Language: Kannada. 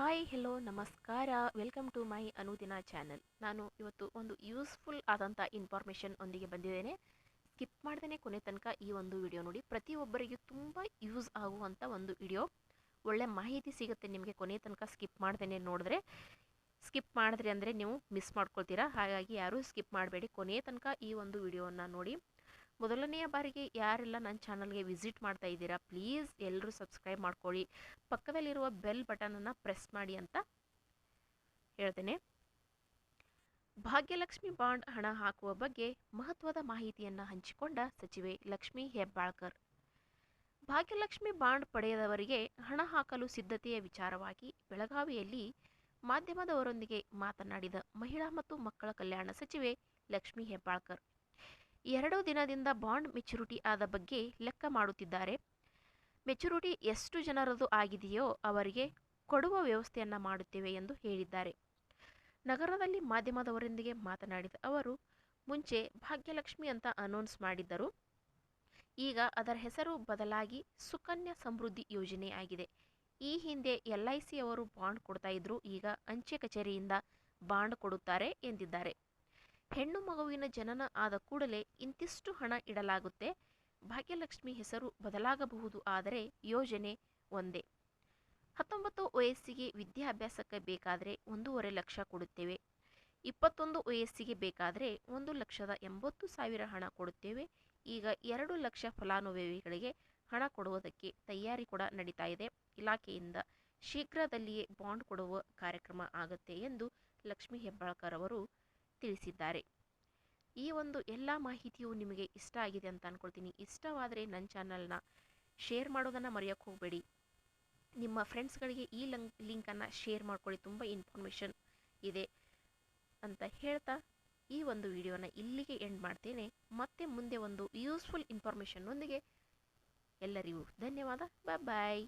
ಹಾಯ್ ಹೆಲೋ ನಮಸ್ಕಾರ. Welcome to my Anudina channel ನಾನು ಇವತ್ತು ಒಂದು ಯೂಸ್ಫುಲ್ ಆದಂಥ ಇನ್ಫಾರ್ಮೇಷನ್ ಒಂದಿಗೆ ಬಂದಿದ್ದೇನೆ. ಸ್ಕಿಪ್ ಮಾಡ್ದೇ ಕೊನೆ ತನಕ ಈ ಒಂದು ವಿಡಿಯೋ ನೋಡಿ. ಪ್ರತಿಯೊಬ್ಬರಿಗೂ ತುಂಬ ಯೂಸ್ ಆಗುವಂಥ ಒಂದು ವಿಡಿಯೋ ಒಳ್ಳೆ ಮಾಹಿತಿ ಸಿಗುತ್ತೆ ನಿಮಗೆ ಕೊನೆ ತನಕ ಸ್ಕಿಪ್ ಮಾಡ್ದೇ ನೋಡಿದ್ರೆ. ಸ್ಕಿಪ್ ಮಾಡಿದ್ರೆ ಅಂದರೆ ನೀವು ಮಿಸ್ ಮಾಡ್ಕೊಳ್ತೀರಾ. ಹಾಗಾಗಿ ಯಾರೂ ಸ್ಕಿಪ್ ಮಾಡಬೇಡಿ. ಕೊನೆ ತನಕ ಈ ಒಂದು ವಿಡಿಯೋವನ್ನು ನೋಡಿ. ಮೊದಲನೆಯ ಬಾರಿಗೆ ಯಾರೆಲ್ಲ ನನ್ನ ಚಾನಲ್ಗೆ ವಿಸಿಟ್ ಮಾಡ್ತಾ ಇದ್ದೀರಾ, ಪ್ಲೀಸ್ ಎಲ್ಲರೂ ಸಬ್ಸ್ಕ್ರೈಬ್ ಮಾಡ್ಕೊಳ್ಳಿ. ಪಕ್ಕದಲ್ಲಿರುವ ಬೆಲ್ ಬಟನನ್ನು ಪ್ರೆಸ್ ಮಾಡಿ ಅಂತ ಹೇಳ್ತೇನೆ. ಭಾಗ್ಯಲಕ್ಷ್ಮಿ ಬಾಂಡ್ ಹಣ ಹಾಕುವ ಬಗ್ಗೆ ಮಹತ್ವದ ಮಾಹಿತಿಯನ್ನು ಹಂಚಿಕೊಂಡ ಸಚಿವೆ ಲಕ್ಷ್ಮಿ ಹೆಬ್ಬಾಳ್ಕರ್. ಭಾಗ್ಯಲಕ್ಷ್ಮಿ ಬಾಂಡ್ ಪಡೆಯದವರಿಗೆ ಹಣ ಹಾಕಲು ಸಿದ್ಧತೆಯ ವಿಚಾರವಾಗಿ ಬೆಳಗಾವಿಯಲ್ಲಿ ಮಾಧ್ಯಮದವರೊಂದಿಗೆ ಮಾತನಾಡಿದ ಮಹಿಳಾ ಮತ್ತು ಮಕ್ಕಳ ಕಲ್ಯಾಣ ಸಚಿವೆ ಲಕ್ಷ್ಮಿ ಹೆಬ್ಬಾಳ್ಕರ್. ಎರಡು ದಿನದಿಂದ ಬಾಂಡ್ ಮೆಚುರಿಟಿ ಆದ ಬಗ್ಗೆ ಲೆಕ್ಕ ಮಾಡುತ್ತಿದ್ದಾರೆ. ಮೆಚುರಿಟಿ ಎಷ್ಟು ಜನರದು ಆಗಿದೆಯೋ ಅವರಿಗೆ ಕೊಡುವ ವ್ಯವಸ್ಥೆಯನ್ನು ಮಾಡುತ್ತೇವೆ ಎಂದು ಹೇಳಿದ್ದಾರೆ. ನಗರದಲ್ಲಿ ಮಾಧ್ಯಮದವರೊಂದಿಗೆ ಮಾತನಾಡಿದ ಅವರು, ಮುಂಚೆ ಭಾಗ್ಯಲಕ್ಷ್ಮಿ ಅಂತ ಅನೌನ್ಸ್ ಮಾಡಿದ್ದರು. ಈಗ ಅದರ ಹೆಸರು ಬದಲಾಗಿ ಸುಕನ್ಯಾ ಸಮೃದ್ಧಿ ಯೋಜನೆ ಆಗಿದೆ. ಈ ಹಿಂದೆ ಎಲ್ ಐ ಸಿ ಅವರು ಬಾಂಡ್ ಕೊಡ್ತಾ ಇದ್ರು, ಈಗ ಅಂಚೆ ಕಚೇರಿಯಿಂದ ಬಾಂಡ್ ಕೊಡುತ್ತಾರೆ ಎಂದಿದ್ದಾರೆ. ಹೆಣ್ಣು ಮಗುವಿನ ಜನನ ಆದ ಕೂಡಲೇ ಇಂತಿಷ್ಟು ಹಣ ಇಡಲಾಗುತ್ತೆ. ಭಾಗ್ಯಲಕ್ಷ್ಮಿ ಹೆಸರು ಬದಲಾಗಬಹುದು, ಆದರೆ ಯೋಜನೆ ಒಂದೇ. ಹತ್ತೊಂಬತ್ತು ವಯಸ್ಸಿಗೆ ವಿದ್ಯಾಭ್ಯಾಸಕ್ಕೆ ಬೇಕಾದರೆ ಒಂದೂವರೆ ಲಕ್ಷ ಕೊಡುತ್ತೇವೆ. ಇಪ್ಪತ್ತೊಂದು ವಯಸ್ಸಿಗೆ ಬೇಕಾದರೆ ಒಂದು ಲಕ್ಷದ ಎಂಬತ್ತು ಸಾವಿರ ಹಣ ಕೊಡುತ್ತೇವೆ. ಈಗ ಎರಡು ಲಕ್ಷ ಫಲಾನುಭವಿಗಳಿಗೆ ಹಣ ಕೊಡುವುದಕ್ಕೆ ತಯಾರಿ ಕೂಡ ನಡೀತಾ ಇದೆ. ಇಲಾಖೆಯಿಂದ ಶೀಘ್ರದಲ್ಲಿಯೇ ಬಾಂಡ್ ಕೊಡುವ ಕಾರ್ಯಕ್ರಮ ಆಗುತ್ತೆ ಎಂದು ಲಕ್ಷ್ಮೀ ಹೆಬ್ಬಾಳ್ಕರ್ ಅವರು ತಿಳಿಸಿದ್ದಾರೆ. ಈ ಒಂದು ಎಲ್ಲ ಮಾಹಿತಿಯು ನಿಮಗೆ ಇಷ್ಟ ಆಗಿದೆ ಅಂತ ಅಂದ್ಕೊಳ್ತೀನಿ ಇಷ್ಟವಾದರೆ ನನ್ನ ಚಾನಲ್ನ ಶೇರ್ ಮಾಡೋದನ್ನು ಮರೆಯೋಕ್ಕೆ ಹೋಗಬೇಡಿ. ನಿಮ್ಮ ಫ್ರೆಂಡ್ಸ್ಗಳಿಗೆ ಈ ಲಂಕ್ ಲಿಂಕನ್ನು ಶೇರ್ ಮಾಡ್ಕೊಳ್ಳಿ. ತುಂಬ ಇನ್ಫಾರ್ಮೇಷನ್ ಇದೆ ಅಂತ ಹೇಳ್ತಾ ಈ ಒಂದು ವಿಡಿಯೋನ ಇಲ್ಲಿಗೆ ಎಂಡ್ ಮಾಡ್ತೇನೆ. ಮತ್ತೆ ಮುಂದೆ ಒಂದು ಯೂಸ್ಫುಲ್ ಇನ್ಫಾರ್ಮೇಷನ್ನೊಂದಿಗೆ ಎಲ್ಲರಿಗೂ ಧನ್ಯವಾದ. ಬಾಯ್ ಬಾಯ್